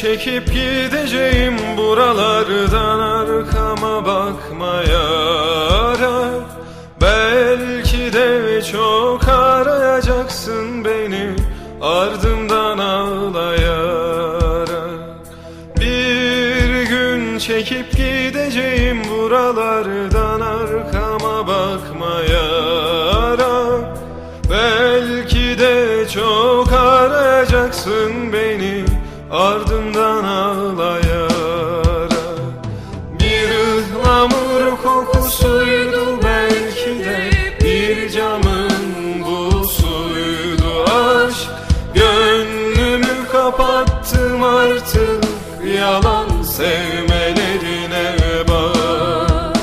Çekip gideceğim buralardan arkama bakmayarak Belki de çok arayacaksın beni ardımdan ağlayarak. Bir gün çekip gideceğim buralardan arkama bakmayarak Belki de çok arayacaksın beni ardımdan ağlayarak Bir ıhlamur kokusuydu belki de bir camın busuydu aşk Gönlümü kapattım artık yalan sevmelerine bak.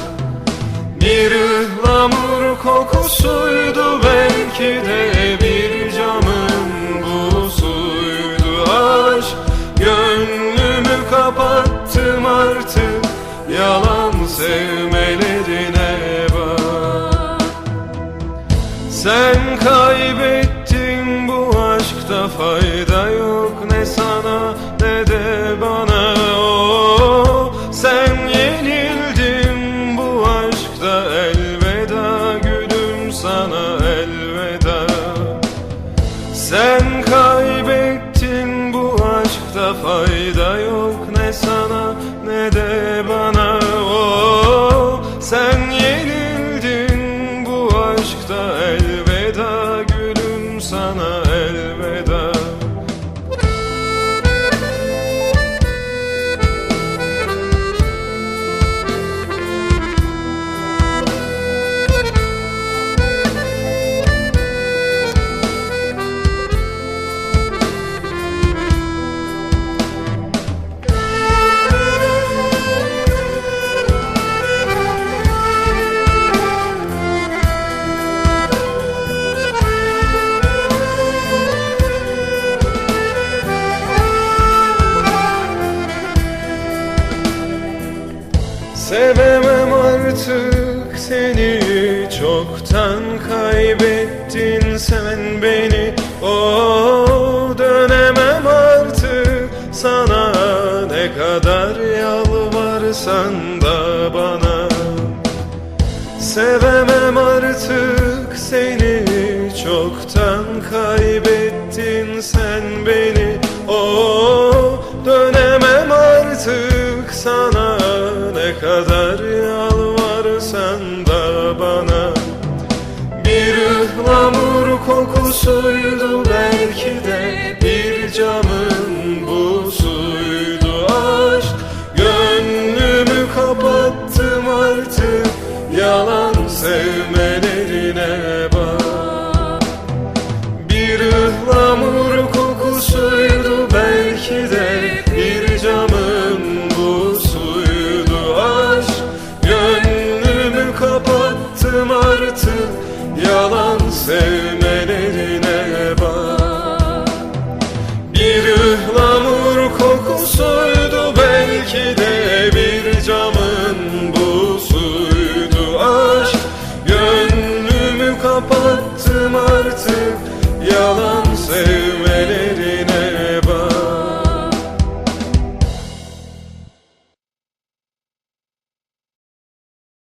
Bir ıhlamur kokusuydu yalan sevmelerine bak. Sen kaybettin bu aşkta fayda yenildin bu aşkta elveda Sevemem artık seni Çoktan kaybettin sen beni. O dönemem artık sana Ne kadar yalvarsan da bana. Sevemem artık seni Çoktan kaybettin sen beni kokusuydu belki de Bir camın busuydu aşk. Gönlümü kapattım artık Yalan sevmelerine bak. Bir ıhlamur kokusuydu belki de Bir camın busuydu aşk. Gönlümü kapattım artık Yalan sevmelerine say